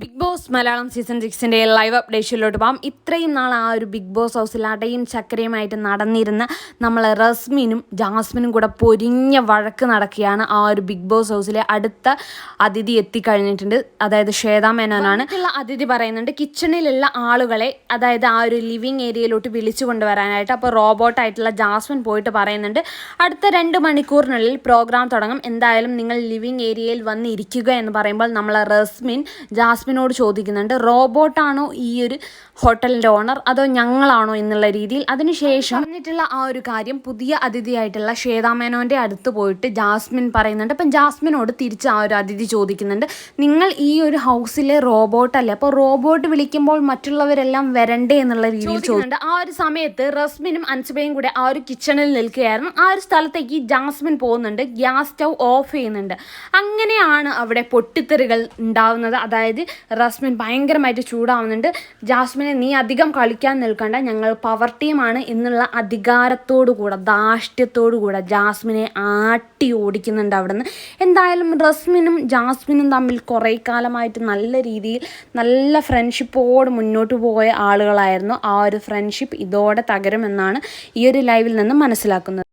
Big boss Malayalam season സിക്സിന്റെ live അപ്ഡേഷനിലോട്ട് പോകാം. ഇത്രയും നാൾ ആ ഒരു ബിഗ് ബോസ് ഹൗസിൽ അടയും ചക്കരയുമായിട്ട് നടന്നിരുന്ന നമ്മൾ റസ്മിനും ജാസ്മിനും കൂടെ പൊരിഞ്ഞ വഴക്ക് നടക്കുകയാണ് ആ ഒരു ബിഗ് ബോസ് ഹൗസിലെ അടുത്ത അതിഥി എത്തിക്കഴിഞ്ഞിട്ടുണ്ട്. അതായത് ശ്വേതാ മേനോനാണ്. അതിഥി പറയുന്നുണ്ട് കിച്ചണിലുള്ള ആളുകളെ അതായത് ആ ഒരു ലിവിങ് ഏരിയയിലോട്ട് വിളിച്ചു കൊണ്ടുവരാനായിട്ട് അപ്പോൾ റോബോട്ടായിട്ടുള്ള ജാസ്മിൻ പോയിട്ട് പറയുന്നുണ്ട് അടുത്ത രണ്ട് മണിക്കൂറിനുള്ളിൽ പ്രോഗ്രാം തുടങ്ങും. എന്തായാലും നിങ്ങൾ ലിവിങ് ഏരിയയിൽ വന്നിരിക്കുക എന്ന് പറയുമ്പോൾ നമ്മൾ റസ്മിൻ ജാസ്മിനോട് ചോദിക്കുന്നുണ്ട് റോബോട്ടാണോ ഈ ഒരു ഹോട്ടലിന്റെ ഓണർ? അതോ ഞങ്ങളാണോ എന്നുള്ള രീതിയിൽ? അതിനുശേഷം പറഞ്ഞിട്ടുള്ള ആ ഒരു കാര്യം പുതിയ അതിഥിയായിട്ടുള്ള ശ്വേതാമേനോന്റെ അടുത്ത് പോയിട്ട് ജാസ്മിൻ പറയുന്നുണ്ട്. അപ്പം ജാസ്മിനോട് തിരിച്ച് ആ ഒരു അതിഥി ചോദിക്കുന്നുണ്ട് നിങ്ങൾ ഈ ഒരു ഹൗസിലെ റോബോട്ടല്ലേ അപ്പോൾ റോബോട്ട് വിളിക്കുമ്പോൾ മറ്റുള്ളവരെല്ലാം വരണ്ടേ എന്നുള്ള രീതിയിൽ ചോദിക്കുന്നുണ്ട്. ആ ഒരു സമയത്ത് റസ്മിനും അൻസുബയും കൂടെ ആ ഒരു കിച്ചണിൽ നിൽക്കുകയായിരുന്നു. ആ ഒരു സ്ഥലത്തേക്ക് ജാസ്മിൻ പോകുന്നുണ്ട് ഗ്യാസ് സ്റ്റൗ ഓഫ് ചെയ്യുന്നുണ്ട്. അങ്ങനെയാണ് അവിടെ പൊട്ടിത്തെറികൾ ഉണ്ടാവുന്നത്. അതായത് റസ്മിൻ ഭയങ്കരമായിട്ട് ചൂടാവുന്നുണ്ട്. ജാസ്മിനെ നീ അധികം കളിക്കാൻ നിൽക്കണ്ട. ഞങ്ങൾ പവർ ടീമാണ് എന്നുള്ള അധികാരത്തോടു കൂടെ ധാഷ്ട്യത്തോടു കൂടെ ജാസ്മിനെ ആട്ടി ഓടിക്കുന്നുണ്ട് അവിടെ നിന്ന് എന്തായാലും റസ്മിനും ജാസ്മിനും തമ്മിൽ കുറേ കാലമായിട്ട് നല്ല രീതിയിൽ നല്ല ഫ്രണ്ട്ഷിപ്പോട് മുന്നോട്ട് പോയ ആളുകളായിരുന്നു ആ ഒരു ഫ്രണ്ട്ഷിപ്പ് ഇതോടെ തകരുമെന്നാണ് ഈ ഒരു ലൈവിൽ നിന്ന് മനസ്സിലാക്കുന്നത്.